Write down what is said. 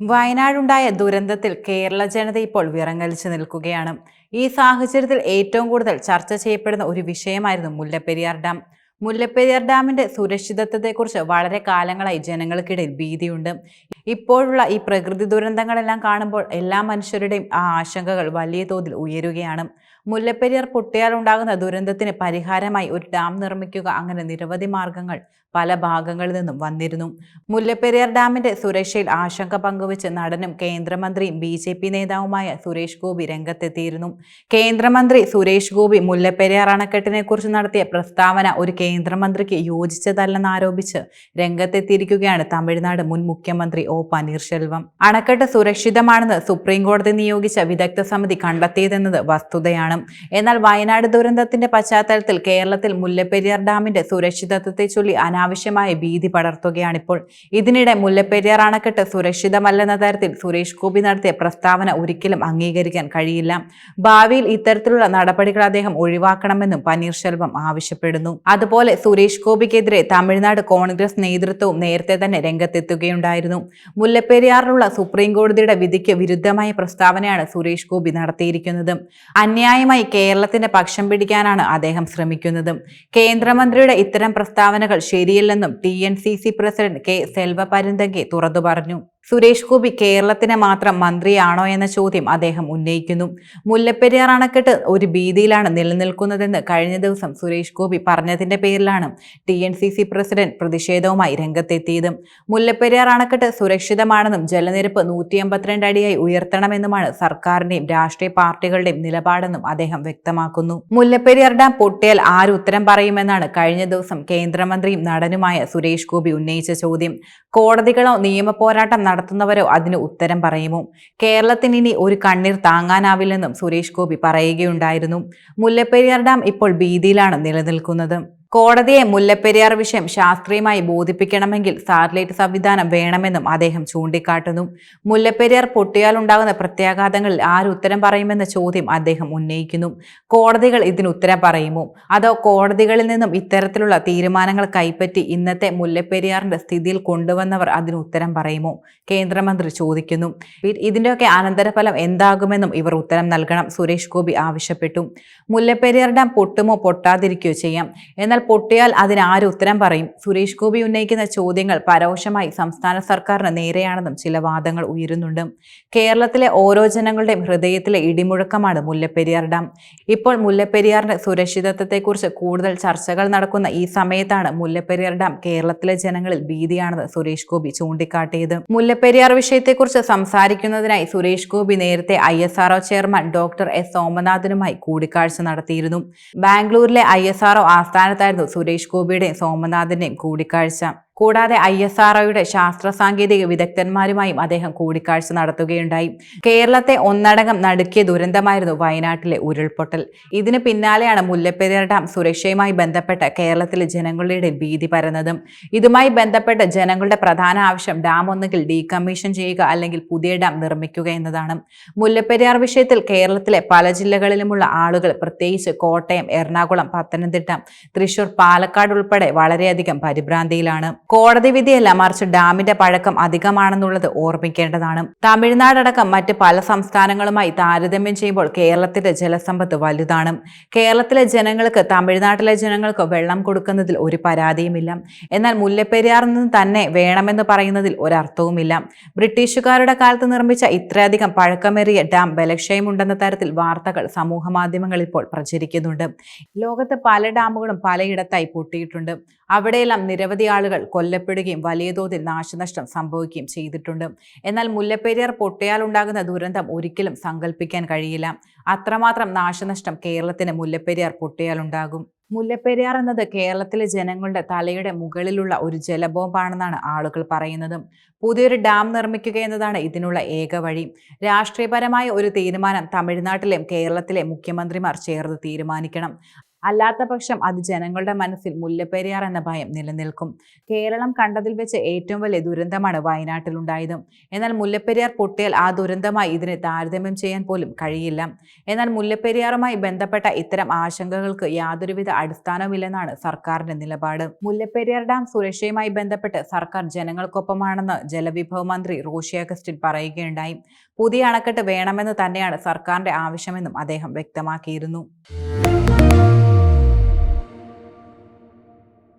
വയനാടുണ്ടായ ദുരന്തത്തിൽ കേരള ജനത ഇപ്പോൾ വിറങ്ങലിച്ചു നിൽക്കുകയാണ്. ഈ സാഹചര്യത്തിൽ ഏറ്റവും കൂടുതൽ ചർച്ച ചെയ്യപ്പെടുന്ന ഒരു വിഷയമായിരുന്നു മുല്ലപ്പെരിയാർ ഡാം. മുല്ലപ്പെരിയാർ ഡാമിന്റെ സുരക്ഷിതത്വത്തെക്കുറിച്ച് വളരെ കാലങ്ങളായി ജനങ്ങൾക്കിടയിൽ ഭീതിയുണ്ട്. ഇപ്പോഴുള്ള ഈ പ്രകൃതി ദുരന്തങ്ങളെല്ലാം കാണുമ്പോൾ എല്ലാ മനുഷ്യരുടെയും ആ ആശങ്കകൾ വലിയ തോതിൽ ഉയരുകയാണ്. മുല്ലപ്പെരിയാർ പൊട്ടിയാൽ ഉണ്ടാകുന്ന ദുരന്തത്തിന് പരിഹാരമായി ഒരു ഡാം നിർമ്മിക്കുക അങ്ങനെ നിരവധി മാർഗങ്ങൾ പല ഭാഗങ്ങളിൽ നിന്നും വന്നിരുന്നു. മുല്ലപ്പെരിയാർ ഡാമിന്റെ സുരക്ഷയിൽ ആശങ്ക പങ്കുവച്ച് നടനും കേന്ദ്രമന്ത്രിയും ബി ജെ പി നേതാവുമായ സുരേഷ് ഗോപി രംഗത്തെത്തിയിരുന്നു. കേന്ദ്രമന്ത്രി സുരേഷ് ഗോപി മുല്ലപ്പെരിയാർ അണക്കെട്ടിനെ കുറിച്ച് നടത്തിയ പ്രസ്താവന ഒരു കേന്ദ്രമന്ത്രിക്ക് യോജിച്ചതല്ലെന്ന് ആരോപിച്ച് രംഗത്തെത്തിയിരിക്കുകയാണ് തമിഴ്നാട് മുൻ മുഖ്യമന്ത്രി ഒ പനീർശെൽവം. അണക്കെട്ട് സുരക്ഷിതമാണെന്ന് സുപ്രീം കോടതി നിയോഗിച്ച വിദഗ്ധ സമിതി കണ്ടെത്തിയതെന്നത് വസ്തുതയാണ്. എന്നാൽ വയനാട് ദുരന്തത്തിന്റെ പശ്ചാത്തലത്തിൽ കേരളത്തിൽ മുല്ലപ്പെരിയാർ ഡാമിന്റെ സുരക്ഷിതത്വത്തെ ചൊല്ലി അനാവശ്യമായ ഭീതി പടർത്തുകയാണിപ്പോൾ. ഇതിനിടെ മുല്ലപ്പെരിയാർ അണക്കെട്ട് സുരക്ഷിതമല്ലെന്ന തരത്തിൽ സുരേഷ് ഗോപി നടത്തിയ പ്രസ്താവന ഒരിക്കലും അംഗീകരിക്കാൻ കഴിയില്ല. ഭാവിയിൽ ഇത്തരത്തിലുള്ള നടപടികൾ അദ്ദേഹം ഒഴിവാക്കണമെന്നും പനീർശെൽവം ആവശ്യപ്പെടുന്നു. അതുപോലെ സുരേഷ് ഗോപിക്കെതിരെ തമിഴ്നാട് കോൺഗ്രസ് നേതൃത്വവും നേരത്തെ തന്നെ രംഗത്തെത്തുകയുണ്ടായിരുന്നു. മുല്ലപ്പെരിയാറിലുള്ള സുപ്രീം കോടതിയുടെ വിധിക്ക് വിരുദ്ധമായ പ്രസ്താവനയാണ് സുരേഷ് ഗോപി നടത്തിയിരിക്കുന്നത്. അന്യായമായി കേരളത്തിന്റെ പക്ഷം പിടിക്കാനാണ് അദ്ദേഹം ശ്രമിക്കുന്നത്. കേന്ദ്രമന്ത്രിയുടെ ഇത്തരം പ്രസ്താവനകൾ ശരിയല്ലെന്നും T president K Selva Perunthagai തുറന്നു പറഞ്ഞു. സുരേഷ് ഗോപി കേരളത്തിന് മാത്രം മന്ത്രിയാണോ എന്ന ചോദ്യം അദ്ദേഹം ഉന്നയിക്കുന്നു. മുല്ലപ്പെരിയാർ അണക്കെട്ട് ഒരു ഭീതിയിലാണ് നിലനിൽക്കുന്നതെന്ന് കഴിഞ്ഞ ദിവസം സുരേഷ് ഗോപി പറഞ്ഞതിന്റെ പേരിലാണ് T N C C president പ്രതിഷേധവുമായി രംഗത്തെത്തിയത്. മുല്ലപ്പെരിയാർ അണക്കെട്ട് സുരക്ഷിതമാണെന്നും ജലനിരപ്പ് നൂറ്റി എൺപത്തിരണ്ട് അടിയായി ഉയർത്തണമെന്നുമാണ് സർക്കാരിന്റെയും രാഷ്ട്രീയ പാർട്ടികളുടെയും നിലപാടെന്നും അദ്ദേഹം വ്യക്തമാക്കുന്നു. മുല്ലപ്പെരിയാർ ഡാം പൊട്ടിയാൽ ആര് ഉത്തരം പറയുമെന്നാണ് കഴിഞ്ഞ ദിവസം കേന്ദ്രമന്ത്രിയും നടനുമായ സുരേഷ് ഗോപി ഉന്നയിച്ച ചോദ്യം. കോടതികളോ നിയമ പോരാട്ടം നടത്തുന്നവരോ അതിന് ഉത്തരം പറയുമോ? കേരളത്തിന് ഇനി ഒരു കണ്ണീർ താങ്ങാനാവില്ലെന്നും സുരേഷ് ഗോപി പറയുകയുണ്ടായിരുന്നു. മുല്ലപ്പെരിയാർ ഡാം ഇപ്പോൾ ഭീതിയിലാണ് നിലനിൽക്കുന്നത്. കോടതിയെ മുല്ലപ്പെരിയാർ വിഷയം ശാസ്ത്രീയമായി ബോധിപ്പിക്കണമെങ്കിൽ സാറ്റലൈറ്റ് സംവിധാനം വേണമെന്നും അദ്ദേഹം ചൂണ്ടിക്കാട്ടുന്നു. മുല്ലപ്പെരിയാർ പൊട്ടിയാൽ ഉണ്ടാകുന്ന പ്രത്യാഘാതങ്ങളിൽ ആരുത്തരം പറയുമെന്ന ചോദ്യം അദ്ദേഹം ഉന്നയിക്കുന്നു. കോടതികൾ ഇതിന് ഉത്തരം പറയുമോ? അതോ കോടതികളിൽ നിന്നും ഇത്തരത്തിലുള്ള തീരുമാനങ്ങൾ കൈപ്പറ്റി ഇന്നത്തെ മുല്ലപ്പെരിയാറിന്റെ സ്ഥിതിയിൽ കൊണ്ടുവന്നവർ അതിന് ഉത്തരം പറയുമോ? കേന്ദ്രമന്ത്രി ചോദിക്കുന്നു. ഇതിന്റെയൊക്കെ അനന്തരഫലം എന്താകുമെന്നും ഇവർ ഉത്തരം നൽകണം. സുരേഷ് ഗോപി ആവശ്യപ്പെട്ടു. മുല്ലപ്പെരിയാർ ഡാം പൊട്ടുമോ പൊട്ടാതിരിക്കുകയോ ചെയ്യാം. എന്നാൽ പൊട്ടിയാൽ അതിനാര് ഉത്തരം പറയും? സുരേഷ് ഗോപി ഉന്നയിക്കുന്ന ചോദ്യങ്ങൾ പരോക്ഷമായി സംസ്ഥാന സർക്കാരിന് നേരെയാണെന്നും ചില വാദങ്ങൾ ഉയരുന്നുണ്ട്. കേരളത്തിലെ ഓരോ ജനങ്ങളുടെയും ഹൃദയത്തിലെ ഇടിമുഴക്കമാണ് മുല്ലപ്പെരിയാർ ഡാം. ഇപ്പോൾ മുല്ലപ്പെരിയാറിന്റെ സുരക്ഷിതത്വത്തെക്കുറിച്ച് കൂടുതൽ ചർച്ചകൾ നടക്കുന്ന ഈ സമയത്താണ് മുല്ലപ്പെരിയാർ ഡാം കേരളത്തിലെ ജനങ്ങളിൽ ഭീതിയാണെന്ന് സുരേഷ് ഗോപി ചൂണ്ടിക്കാട്ടിയത്. മുല്ലപ്പെരിയാർ വിഷയത്തെക്കുറിച്ച് സംസാരിക്കുന്നതിനായി സുരേഷ് ഗോപി നേരത്തെ I S R O chairman doctor S. സോമനാഥനുമായി കൂടിക്കാഴ്ച നടത്തിയിരുന്നു. ബാംഗ്ലൂരിലെ ഐ എസ് ആർഒ ആസ്ഥാനത്തായിരുന്നു സുരേഷ് ഗോപിയുടെയും സോമനാഥന്റെയും കൂടിക്കാഴ്ച. കൂടാതെ ഐ എസ് ആർ ഒയുടെ ശാസ്ത്ര സാങ്കേതിക വിദഗ്ധന്മാരുമായും അദ്ദേഹം കൂടിക്കാഴ്ച നടത്തുകയുണ്ടായി. കേരളത്തെ ഒന്നടങ്കം നടുക്കിയ ദുരന്തമായിരുന്നു വയനാട്ടിലെ ഉരുൾപൊട്ടൽ. ഇതിന് പിന്നാലെയാണ് മുല്ലപ്പെരിയാർ ഡാം സുരക്ഷയുമായി ബന്ധപ്പെട്ട കേരളത്തിലെ ജനങ്ങളുടെ ഭീതി പരന്നതും. ഇതുമായി ബന്ധപ്പെട്ട ജനങ്ങളുടെ പ്രധാന ആവശ്യം ഡാം ഒന്നുകിൽ ഡീകമ്മീഷൻ ചെയ്യുക അല്ലെങ്കിൽ പുതിയ ഡാം നിർമ്മിക്കുക എന്നതാണ്. മുല്ലപ്പെരിയാർ വിഷയത്തിൽ കേരളത്തിലെ പല ജില്ലകളിലുമുള്ള ആളുകൾ പ്രത്യേകിച്ച് കോട്ടയം എറണാകുളം പത്തനംതിട്ട തൃശൂർ പാലക്കാട് ഉൾപ്പെടെ വളരെയധികം പരിഭ്രാന്തിയിലാണ്. കോടതി വിധിയല്ല മറിച്ച് ഡാമിന്റെ പഴക്കം അധികമാണെന്നുള്ളത് ഓർമ്മിക്കേണ്ടതാണ്. തമിഴ്നാടടക്കം മറ്റ് പല സംസ്ഥാനങ്ങളുമായി താരതമ്യം ചെയ്യുമ്പോൾ കേരളത്തിലെ ജലസമ്പത്ത് വലുതാണ്. കേരളത്തിലെ ജനങ്ങൾക്ക് തമിഴ്നാട്ടിലെ ജനങ്ങൾക്ക് വെള്ളം കൊടുക്കുന്നതിൽ ഒരു പരാതിയുമില്ല. എന്നാൽ മുല്ലപ്പെരിയാറിൽ നിന്ന് തന്നെ വേണമെന്ന് പറയുന്നതിൽ ഒരർത്ഥവുമില്ല. ബ്രിട്ടീഷുകാരുടെ കാലത്ത് നിർമ്മിച്ച ഇത്രയധികം പഴക്കമേറിയ ഡാം ബലക്ഷയമുണ്ടെന്ന തരത്തിൽ വാർത്തകൾ സമൂഹ മാധ്യമങ്ങളിൽ ഇപ്പോൾ പ്രചരിക്കുന്നുണ്ട്. ലോകത്ത് പല ഡാമുകളും പലയിടത്തായി പൊട്ടിയിട്ടുണ്ട്. അവിടെയെല്ലാം നിരവധി ആളുകൾ കൊല്ലപ്പെടുകയും വലിയ തോതിൽ നാശനഷ്ടം സംഭവിക്കുകയും ചെയ്തിട്ടുണ്ട്. എന്നാൽ മുല്ലപ്പെരിയാർ പൊട്ടയാൽ ഉണ്ടാകുന്ന ദുരന്തം ഒരിക്കലും സങ്കല്പിക്കാൻ കഴിയില്ല. അത്രമാത്രം നാശനഷ്ടം കേരളത്തിന് മുല്ലപ്പെരിയാർ പൊട്ടയാൽ ഉണ്ടാകും. മുല്ലപ്പെരിയാർ എന്നത് കേരളത്തിലെ ജനങ്ങളുടെ തലയുടെ മുകളിലുള്ള ഒരു ജലബോംബാണെന്നാണ് ആളുകൾ പറയുന്നത്. പുതിയൊരു ഡാം നിർമ്മിക്കുക എന്നതാണ് ഇതിനുള്ള ഏക വഴി. രാഷ്ട്രീയപരമായ ഒരു തീരുമാനം തമിഴ്നാട്ടിലെയും കേരളത്തിലെ മുഖ്യമന്ത്രിമാർ ചേർന്ന് തീരുമാനിക്കണം. അല്ലാത്ത പക്ഷം അത് ജനങ്ങളുടെ മനസ്സിൽ മുല്ലപ്പെരിയാർ എന്ന ഭയം നിലനിൽക്കും. കേരളം കണ്ടതിൽ വെച്ച് ഏറ്റവും വലിയ ദുരന്തമാണ് വയനാട്ടിലുണ്ടായത്. എന്നാൽ മുല്ലപ്പെരിയാർ പൊട്ടിയാൽ ആ ദുരന്തമായി ഇതിനെ താരതമ്യം ചെയ്യാൻ പോലും കഴിയില്ല. എന്നാൽ മുല്ലപ്പെരിയാറുമായി ബന്ധപ്പെട്ട ഇത്തരം ആശങ്കകൾക്ക് യാതൊരുവിധ അടിസ്ഥാനമില്ലെന്നാണ് സർക്കാരിന്റെ നിലപാട്. മുല്ലപ്പെരിയാർ ഡാം സുരക്ഷയുമായി ബന്ധപ്പെട്ട് സർക്കാർ ജനങ്ങൾക്കൊപ്പമാണെന്ന് ജലവിഭവ മന്ത്രി റോഷി അഗസ്റ്റിൻ പറയുകയുണ്ടായി. പുതിയ അണക്കെട്ട് വേണമെന്ന് തന്നെയാണ് സർക്കാരിന്റെ ആവശ്യമെന്നും അദ്ദേഹം വ്യക്തമാക്കിയിരുന്നു.